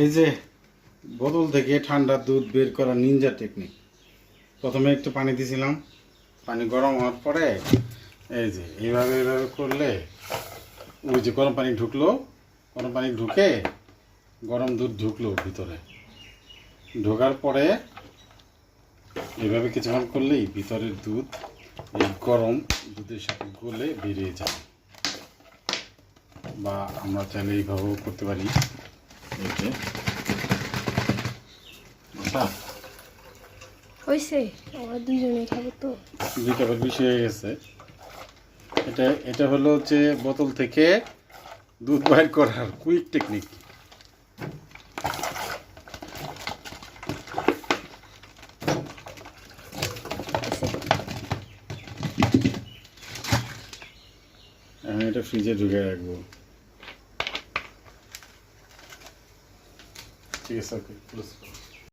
এই যে বোতল থেকে ঠান্ডা দুধ বের করা নিনজা টেকনিক প্রথমে একটু পানি দিয়েছিলাম পানি গরম হওয়ার পরে এই যে এইভাবে এইভাবে করলে ওই যে গরম পানি ঢুকলো, গরম পানি ঢুকে গরম দুধ ঢুকলো ভিতরে। ঢোকার পরে এভাবে কিছুক্ষণ করলেই ভিতরের দুধ এই গরম দুধের সাথে গলে বেরিয়ে যায়। বা আমরা চাইলে এইভাবেও করতে পারি। হয়েছে আমরা দুজনে খাব তো দুই কাপের বেশি হয়ে গেছে এটা এটা হলো হচ্ছে বোতল থেকে দুধ বাইর করার কুইক টেকনিক আমি এটা ফ্রিজে ঢুকে রাখব చేసాక